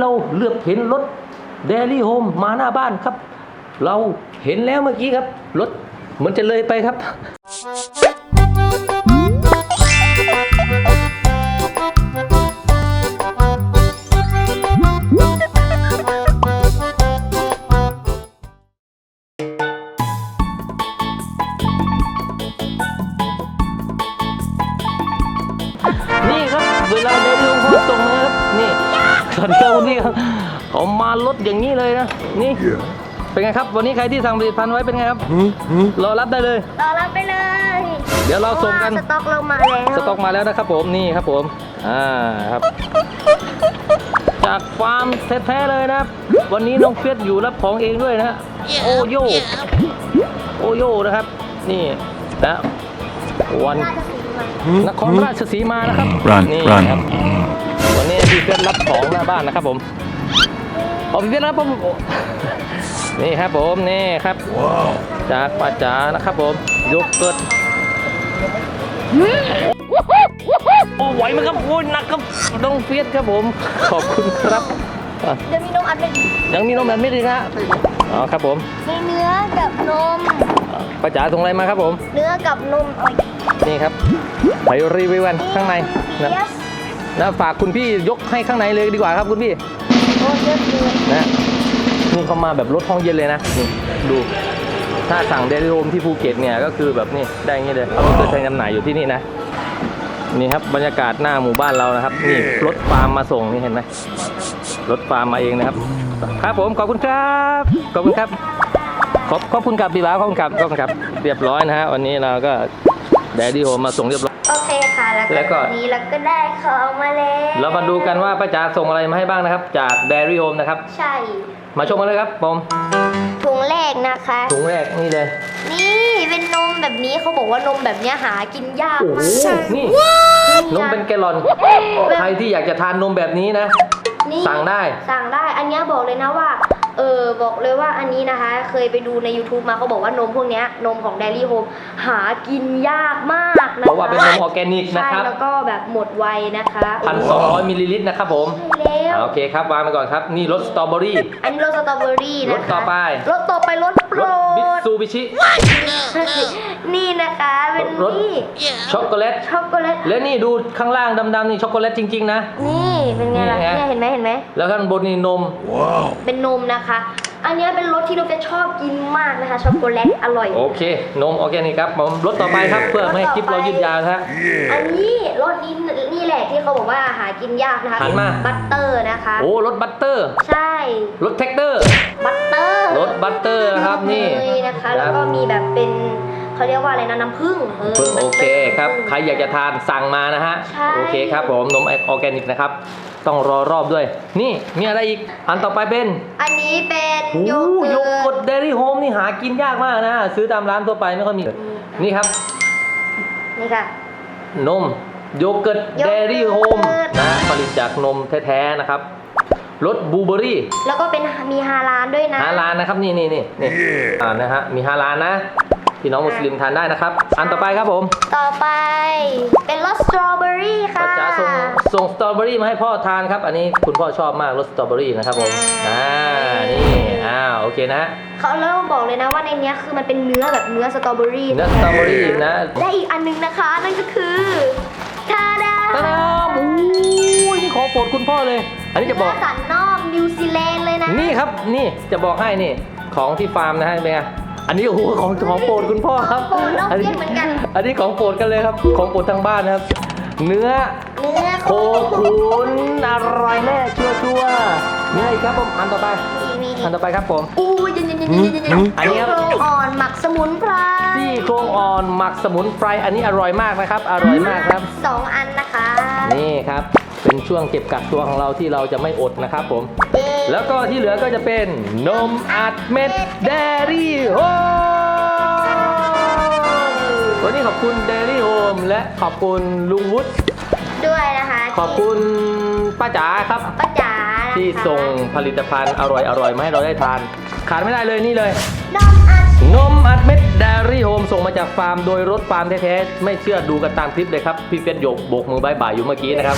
เราเลือกเห็นรถเดลี่โฮมมาหน้าบ้านครับ เราเห็นแล้วเมื่อกี้ครับ รถเหมือนจะเลยไปครับ วัสดีครับคุณพี่ครับเขามารถอย่างนี้เลยนะ นี่ เป็นไงครับ วันนี้ใครที่สั่งผลิตภัณฑ์ไว้เป็นไงครับรอรับได้เลย รอรับไปเลย เดี๋ยวเราส่งกันพราะว่าสต็อกเรามาแล้วสต็อกมาแล้วนะครับผมนี่ครับผม อ่าครับ จากฟาร์มแท้ๆเลยนะครับ วันนี้น้องเฟียสอยู่รับของเองด้วยนะฮะโอโยโอโยนะครับ นี่นะวันน่าจะสีใหม่นครราชสีมานะครับ Run นี่ run ครับ วันนี้พี่เฟียสรับของหน้าบ้านนะครับผมเอาพี่เฟียสรับผมโอ้นี่ครับผมนี่ครับจากป้าจ๋านะครับผมยกเกิดโอ้ไหวไหมครับโอ้ยหนักครับน้องเฟียสครับผม ขอบคุณครับอะเดี๋ยวมีนมอัดเป็นยังมีนมแบบไม่ดีนะอ๋อครับผมมีเนื้อกับนมป้าจ๋าส่งอะไรมาครับผม เนื้อกับนมอ่อยนี่ครับไปรีวิวกันข้างในเฟีนะยส นะฝากคุณพี่ยกให้ข้างในเลยดีกว่าครับคุณพี่โอ้เยอะเกินะนี่เขามาแบบรถห้องเย็นเลยนะนี่ดูถ้าสั่งเดลิโฮมที่ภูเก็ตเนี่ยก็คือแบบนี่ได้อย่างนี้เลยเขาไม่เคยใช้จำหน่ายอยู่ที่นี่นะนี่ครับบรรยากาศหน้าหมู่บ้านเรานะครับนี่รถฟาร์มมาส่งนี่เห็นไหมรถฟาร์มมาเองนะครับ ครับผมขอบคุณครับขอบคุณครับขอบขอบคุณครับพี่บ่าวขอบคุณครับขอบคุณครับ เรียบร้อยนะฮะวันนี้เราก็แดดดี้โฮมมาส่งเรียบร้อย แล้วแล้วก็ ก็วันนี้เราก็ได้ของมาแล้วเรามาดูกันว่าป้าจ๋าส่งอะไรมาให้บ้างนะครับ จากแดรี่โฮมนะครับ ใช่ มาชมกันเลยครับผมถุงแรกนะคะ ถุงแรกนี่เลยนี่เป็นนมแบบนี้เขาบอกว่านมแบบเนี้ยหากินยากโอ้โหมากนี่นมเป็นแกลลอน ใครที่อยากจะทานนมแบบนี้นะ นี่สั่งได้ สั่งได้ อันเนี้ยบอกเลยนะว่า เออบอกเลยว่าอันนี้นะคะ เคยไปดูใน YouTube มาเขาบอกว่านมพวกเนี้ยนมของ Dairy Home หากินยากมากนะคะเพราะว่าเป็นนมออร์แกนิกนะใช่ครับแล้วก็แบบหมดไวนะคะพันสองร้อยมิลลิลิตรนะครับผมใช่แล้วโอเคครับวางไปก่อนครับ นี่รสสตรอเบอรี่ อันนี้รสสตรอเบอรี่นะคะรสต่อไป รสต่อไปรสโปรรสมิตดซูบิชินี่นะคะเป็น รสนี่ช็อกโกแลตช็อกโกแลตและนี่ดูข้างล่างดำๆนี่ช็อกโกแลตจริง ๆ นะ นี่เป็นไงล่ะนี่ไงเนี่ยเห็นไหมเห็นไหมแล้วข้างบนนี่นมเป็นนมนะคะ อันเนี้ยเป็นรสที่นุ๊กจะชอบกินมากนะคะช็อกโกแลตอร่อย โอเคนมออร์แกนิกครับผมรสต่อไปครับเพื่อไม่ให้คลิปเรายืดยาวนะฮะอันนี้รสนี้นี่แหละที่เขาบอกว่าหากินยากนะคะหันมาบัตเตอร์นะคะโอ้รสบัตเตอร์ ใช่รสแท็กเตอร์บัตเตอร์รสบัตเตอร์นะครับนี่เลยนะคะแล้วก็มีแบบเป็น เขาเรียกว่าอะไรนะน้ำผึ้งเออเพิ่งโอเคครับ ใครอยากจะทานสั่งมานะฮะ ใช่ โอเคครับผมนมออร์แกนิกนะครับ ต้องรอรอบด้วย นี่มีอะไรอีก อันต่อไปเป็นอันนี้เป็นโอ้โยโยเกิเกิร์ร์ตตเดลี่โฮมนี่หากินยากมากนะ ซื้อตามร้านทั่วไปไม่ค่อยมี นี่ครับ นี่ค่ะ นมโยเกิร์ตโยเดเกิร์ต ลี่โฮมนะผลิตจากนมแท้ๆนะครับรสบลูเบอรี่แล้วก็เป็นมีฮาลานด้วยนะ ฮาลานนะครับ นี่นี่นี่นี่อ่านะฮะมีฮาลานนะ พี่น้องมุสลิมทานได้นะครับ อันต่อไปครับผม ต่อไปเป็นรสสตรอเบอรี่ค่ะป้าจ๋าส่งส่งสตรอเบอรี่มาให้พ่อทานครับ อันนี้คุณพ่อชอบมากรสสตรอเบอรี่นะครับผม อ่าอ่านี่ อ้าว โอเคนะฮะเขาเริ่มบอกเลยนะว่าในเนี้ยคือมันเป็นเนื้อแบบเนื้อสตรอเบอรี่เนื้อสตรอเบอรี่นะ และอีกอันหนึงนะคะนั่นก็คือทาดาตาดามอุ้ยนี่ของโปรดคุณพ่อเลย อันนี้จะบอกเนื้สันนอกนิวซีแลนด์เลยนะ นี่ครับ นี่ จะบอกให้นี่ ของที่ฟาร์มนะฮะเป็นไง อันนี้โอ้โหของของโปรดคุณพ่อครับของโปรดน้องเพี้ยนเหมือนกัน อันนี้ของโปรดกันเลยครับ ของโปรดทางบ้านนะครับ เนื้อเนื้อโคขุนอร่อยแน่ชัวชัวร์ๆนี่อะไรอีกครับผมอันต่อไปมีอันต่อไปครับผมอู้ยเย็นๆๆๆๆๆอันนี้ครับโครงอ่อนหมักสมุนไพรซี่โครงอ่อนหมักสมุนไพรอันนี้อร่อยมากนะครับ อร่อยมากครับสองอันนะคะ นี่ครับ เป็นช่วงเก็บกักตัวของเราที่เราจะไม่อดนะครับผมเย้แล้วก็ที่เหลือก็จะเป็นนมอัดเม็ดเดรี่โฮมวันนี้ขอบคุณเดรี่โฮมและขอบคุณลุงวุฒิด้วยนะคะ ขอบคุณป้าจ๋าครับป้าจ๋านะคะที่ส่งผลิตภัณฑ์อร่อยๆมาให้เราได้ทาน ขาดไม่ได้เลยนี่เลยนมอัด นมอัดเม็ดดารี่โฮมส่งมาจากฟาร์มโดยรถฟาร์มแท้ๆไม่เชื่อดูกันตามคลิปเลยครับ พี่เฟสโยกโบกมือบายบายอยู่เมื่อกี้นะครับ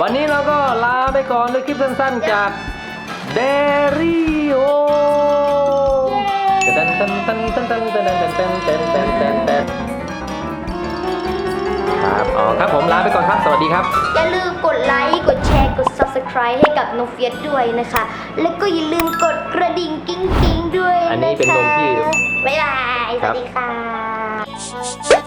วันนี้เราก็ลาไปก่อนด้วยคลิปสั้นๆจากเดรี่โฮมตันตันตันตันตันตันตันตันตันตันตันตันครับอ๋อครับผมลาไปก่อนครับ สวัสดีครับ อย่าลืมกดไลค์ subscribe ให้กับน้องเฟียสด้วยนะคะ แล้วก็อย่าลืมกดกระดิ่งกิ้งกิ้งๆด้วยอันนี้เป็นนมที่ บ๊ายบายสครัวับสดีค่ะ